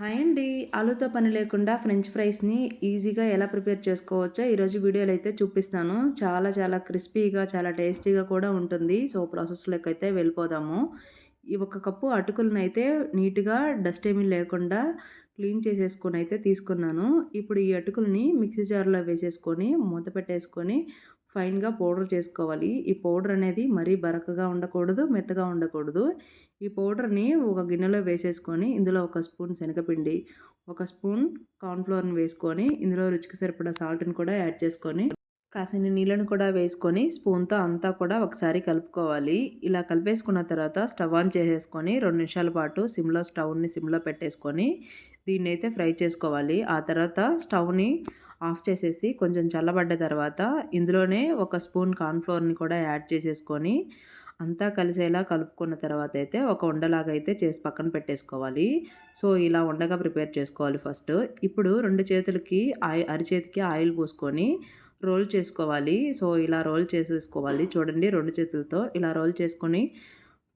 Hi అండి. ఆలూతో పని లేకుండా ఫ్రెంచ్ ఫ్రైస్ని ఈజీగా ఎలా ప్రిపేర్ చేసుకోవచ్చో ఈరోజు వీడియోలో అయితే చూపిస్తాను. చాలా చాలా క్రిస్పీగా చాలా టేస్టీగా కూడా ఉంటుంది. సో ప్రాసెస్లోకి అయితే వెళ్ళిపోదాము. ఈ ఒక కప్పు అటుకులను అయితే నీట్గా డస్ట్ ఏమీ లేకుండా క్లీన్ చేసేసుకొని అయితే తీసుకున్నాను. ఇప్పుడు ఈ అటుకుల్ని మిక్సీ జార్లో వేసేసుకొని మూత పెట్టేసుకొని ఫైన్గా పౌడర్ చేసుకోవాలి. ఈ పౌడర్ అనేది మరీ బరకగా ఉండకూడదు మెత్తగా ఉండకూడదు. ఈ పౌడర్ని ఒక గిన్నెలో వేసేసుకొని ఇందులో ఒక స్పూన్ శనగపిండి ఒక స్పూన్ కార్న్ఫ్లోర్ని వేసుకొని ఇందులో రుచికి సరిపడా సాల్ట్ని కూడా యాడ్ చేసుకొని కాసిన నీళ్ళను కూడా వేసుకొని స్పూన్తో అంతా కూడా ఒకసారి కలుపుకోవాలి. ఇలా కలిపేసుకున్న తర్వాత స్టవ్ ఆన్ చేసేసుకొని రెండు నిమిషాల పాటు సిమ్లో స్టవ్ని సిమ్లో పెట్టేసుకొని దీన్ని అయితే ఫ్రై చేసుకోవాలి. ఆ తర్వాత స్టవ్ని ఆఫ్ చేసేసి కొంచెం చల్లబడ్డ తర్వాత ఇందులోనే ఒక స్పూన్ కార్న్ఫ్లోర్ని కూడా యాడ్ చేసేసుకొని అంతా కలిసేలా కలుపుకున్న తర్వాత అయితే ఒక ఉండలాగా అయితే చేసి పక్కన పెట్టేసుకోవాలి. సో ఇలా ఉండగా ప్రిపేర్ చేసుకోవాలి ఫస్ట్. ఇప్పుడు రెండు చేతులకి ఆయి అరిచేతికి ఆయిల్ పోసుకొని రోల్ చేసుకోవాలి. సో ఇలా రోల్ చేసేసుకోవాలి. చూడండి రెండు చేతులతో ఇలా రోల్ చేసుకొని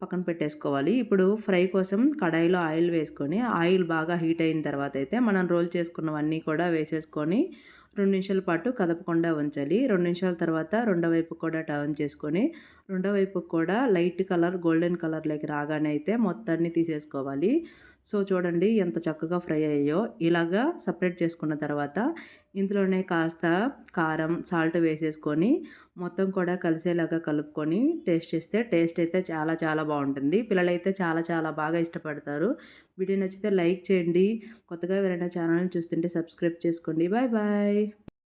పక్కన పెట్టేసుకోవాలి. ఇప్పుడు ఫ్రై కోసం కడాయిలో ఆయిల్ వేసుకొని ఆయిల్ బాగా హీట్ అయిన తర్వాత అయితే మనం రోల్ చేసుకున్నవన్నీ కూడా వేసేసుకొని రెండు నిమిషాల పాటు కదపకుండా ఉంచాలి. రెండు నిమిషాల తర్వాత రెండో వైపు కూడా టర్న్ చేసుకొని రెండో వైపు కూడా లైట్ కలర్ గోల్డెన్ కలర్లోకి రాగానే అయితే మొత్తాన్ని తీసేసుకోవాలి. సో చూడండి ఎంత చక్కగా ఫ్రై అయ్యో. ఇలాగా సపరేట్ చేసుకున్న తర్వాత ఇందులోనే కాస్త కారం సాల్ట్ వేసేసుకొని మొత్తం కూడా కలిసేలాగా కలుపుకొని టేస్ట్ చేస్తే టేస్ట్ అయితే చాలా చాలా బాగుంటుంది. పిల్లలైతే చాలా చాలా బాగా ఇష్టపడతారు. వీడియో నచ్చితే లైక్ చేయండి. కొత్తగా ఎవరైనా ఛానల్ని చూస్తుంటే సబ్స్క్రైబ్ చేసుకోండి. Bye bye.